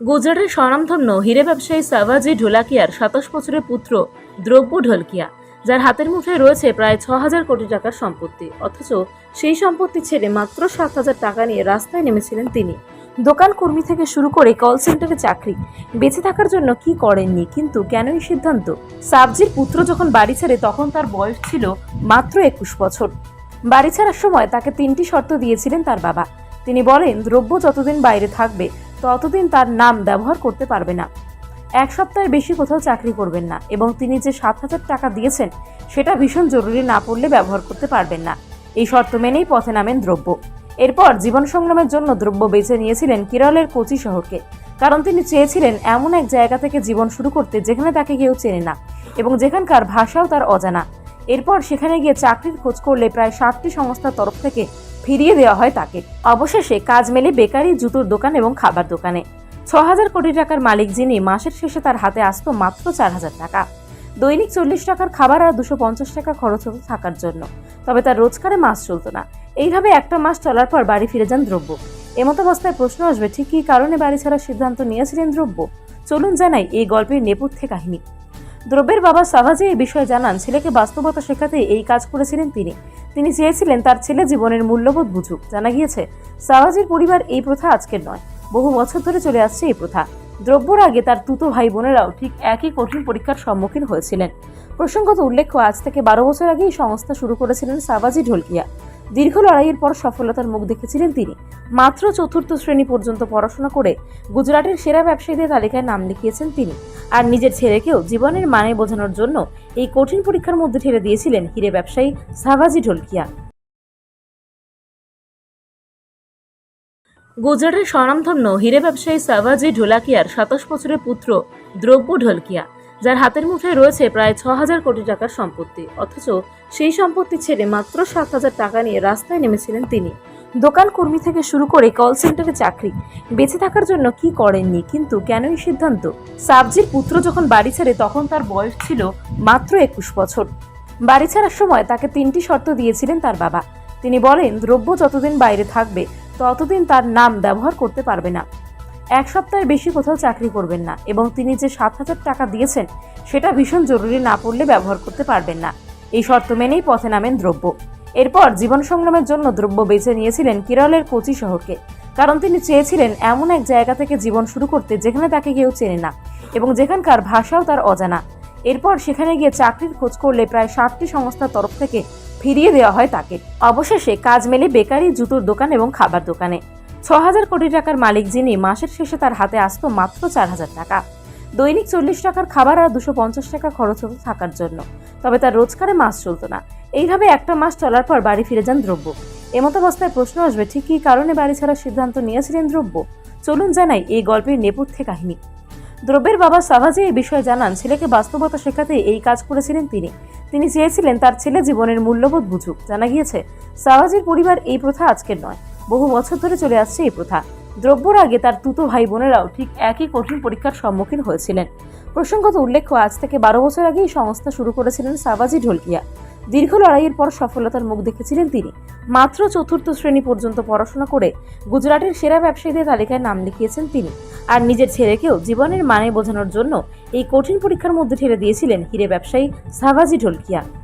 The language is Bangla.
গুজরাটের স্বনামধন্য হিরে ব্যবসায়ী সাভাজি ঢোলাকিয়ার সাতাশ বছরের পুত্র দ্রব্য ঢোলকিয়া, যার হাতের মুঠোয় রয়েছে প্রায় ছ হাজার কোটি টাকার সম্পত্তি। অথচ সেই সম্পত্তি ছেড়ে মাত্র সাত হাজার টাকা নিয়ে রাস্তায় নেমেছিলেন তিনি। দোকান কর্মী থেকে শুরু করে কল সেন্টারে চাকরি। বেঁচে থাকার জন্য কি করেননি, কিন্তু কেন এই সিদ্ধান্ত? সাবজির পুত্র যখন বাড়ি ছেড়ে, তখন তার বয়স ছিল মাত্র একুশ বছর। বাড়ি ছাড়ার সময় তাকে তিনটি শর্ত দিয়েছিলেন তার বাবা। তিনি বলেন, দ্রব্য যতদিন বাইরে থাকবে ততদিন তার নাম ব্যবহার করতে পারবে না। এক সপ্তাহের বেশি কোথাও চাকরি করবেন না এবং তিনি যে সাত হাজার টাকা দিয়েছেন, সেটা ভীষণ জরুরি না পড়লে ব্যবহার করতে পারবেন না। এই শর্ত মেনেই পথে নামেন দ্রব্য। এরপর জীবন সংগ্রামের জন্য দ্রব্য বেছে নিয়েছিলেন কেরলের কোচি শহরকে। কারণ তিনি চেয়েছিলেন এমন এক জায়গা থেকে জীবন শুরু করতে যেখানে তাকে কেউ চেনে না এবং যেখানকার ভাষাও তার অজানা। এরপর সেখানে গিয়ে চাকরির খোঁজ করলে প্রায় ষাটটি সংস্থার তরফ থেকে ফিরিয়ে দেওয়া হয় তাকে। অবশেষে কাজ মেলে বেকারি, জুতোর দোকান এবং খাবার দোকানে। ছ হাজার কোটি টাকার মালিক যিনি, মাসের শেষে তার হাতে আসতো মাত্র চার হাজার টাকা। দৈনিক চল্লিশ টাকার খাবার আর দুশো পঞ্চাশ টাকা খরচ হতো থাকার জন্য। তবে তার রোজগারে মাস চলতো না। এইভাবে একটা মাস চলার পর বাড়ি ফিরে যান দ্রব্য। এমতো অবস্থায় প্রশ্ন আসবে, ঠিক কী কারণে বাড়ি ছাড়ার সিদ্ধান্ত নিয়েছিলেন দ্রব্য? চলুন জানাই এই গল্পের নেপথ্যে কাহিনী। দ্রব্যের বাবা সাভাজি এই বিষয়ে জানান, ছেলেকে বাস্তবতা শেখাতে এই কাজ করেছিলেন তিনি। তিনি চেয়েছিলেন তার ছেলে জীবনের মূল্যবোধ বুঝুক। জানা গিয়েছে সাভাজির পরিবার এই প্রথা আজকের নয়। বহু বছর ধরে চলে আসছে এই প্রথা। দ্রব্যর আগে তার তুতো ভাই বোনেরাও ঠিক একই কঠিন পরীক্ষার সম্মুখীন হয়েছিলেন। প্রসঙ্গত উল্লেখ্য, আজ থেকে বারো বছর আগে এই সংস্থা শুরু করেছিলেন সাবাজি ঢোলকিয়া। দীর্ঘ লড়াইয়ের পর সফলতার মুখ দেখেছিলেন তিনি। মাত্র চতুর্থ শ্রেণি পর্যন্ত পড়াশোনা করে গুজরাটের সেরা ব্যবসায়ীদের তালিকায় নাম লিখিয়েছেন তিনি। আর নিজের ছেলেকেও জীবনের মানে বোঝানোর জন্য এই কঠিন পরীক্ষার মধ্যে ঠেলে দিয়েছিলেন হিরে ব্যবসায়ী সাভাজি ঢোলকিয়া। গুজরাটের স্বনামধন্য হিরে ব্যবসায়ী সাভাজি ঢোলাকিয়ার সাতাশ বছরের পুত্র দ্রব্য ঢোলকিয়া। যার হাতের মুঠোয় রয়েছে প্রায় ছ হাজার কোটি টাকার সম্পত্তি। অথচ সেই সম্পত্তি ছেড়ে মাত্র সাত হাজার টাকা নিয়ে রাস্তায় নেমেছিলেন তিনি। দোকান কর্মী থেকে শুরু করে কল সেন্টারে চাকরি। বেঁচে থাকার জন্য কি করেননি, কিন্তু কেন এই সিদ্ধান্ত? সাবজির পুত্র যখন বাড়ি ছেড়ে, তখন তার বয়স ছিল মাত্র একুশ বছর। বাড়ি ছাড়ার সময় তাকে তিনটি শর্ত দিয়েছিলেন তার বাবা। তিনি বলেন, দ্রব্য যতদিন বাইরে থাকবে, ততদিন তার নাম ব্যবহার করতে পারবে না। এক সপ্তাহের বেশি কোথাও চাকরি করবেন না এবং তিনি যে সাত হাজার টাকা দিয়েছেন, সেটা ভীষণ জরুরি না পড়লে ব্যবহার করতে পারবেন না। এই শর্ত মেনেই পথে নামেন দ্রব্য। এরপর জীবন সংগ্রামের জন্য দ্রব্য বেছে নিয়েছিলেন কেরলের কোচি শহরকে, কারণ তিনি চেয়েছিলেন এমন এক জায়গা থেকে জীবন শুরু করতে যেখানে তাকে কেউ চেনে না এবং যেখানকার ভাষাও তার অজানা। এরপর সেখানে গিয়ে চাকরির খোঁজ করলে প্রায় সাতটি সংস্থার তরফ থেকে ফিরিয়ে দেওয়া হয় তাকে। অবশেষে কাজ মেলে বেকারি, জুতোর দোকান এবং খাবার দোকানে। ছ কোটি টাকার মালিক যিনি, মাসের শেষে তার হাতে আসতো মাত্র চার হাজার টাকা। দৈনিক চল্লিশ টাকার খাবার আর দুশো পঞ্চাশ টাকা খরচ হতো থাকার জন্য। তবে তার রোজগারে মাস চলতো না। এইভাবে একটা মাস চলার পর বাড়ি ফিরে যান দ্রব্য। এমতো অবস্থায় প্রশ্ন আসবে, ঠিক কী কারণে বাড়ি ছাড়ার সিদ্ধান্ত নিয়েছিলেন দ্রব্য? চলুন জানাই এই গল্পের নেপথ্যে কাহিনী। দ্রব্যের বাবা সাভাজি এই বিষয়ে জানান, ছেলেকে বাস্তবতা শেখাতে এই কাজ করেছিলেন তিনি। তিনি চেয়েছিলেন তার ছেলে জীবনের মূল্যবোধ বুঝুক। জানা গিয়েছে, সাভাজির পরিবার এই প্রথা আজকের নয়। বহু বছর ধরে চলে আসছে এই প্রথা। দ্রব্যর আগে তার তুতো ভাই বোনেরাও ঠিক একই কঠিন পরীক্ষার সম্মুখীন হয়েছিলেন। প্রসঙ্গত উল্লেখ্য, আজ থেকে বারো বছর আগে এই সংস্থা শুরু করেছিলেন সাবাজি ঢোলকিয়া। দীর্ঘ লড়াইয়ের পর সফলতার মুখ দেখেছিলেন তিনি। মাত্র চতুর্থ শ্রেণি পর্যন্ত পড়াশোনা করে গুজরাটের সেরা ব্যবসায়ীদের তালিকায় নাম লিখিয়েছেন তিনি। আর নিজের ছেলেকেও জীবনের মানে বোঝানোর জন্য এই কঠিন পরীক্ষার মধ্যে ঠেলে দিয়েছিলেন হিরে ব্যবসায়ী সাভাজি ঢোলকিয়া।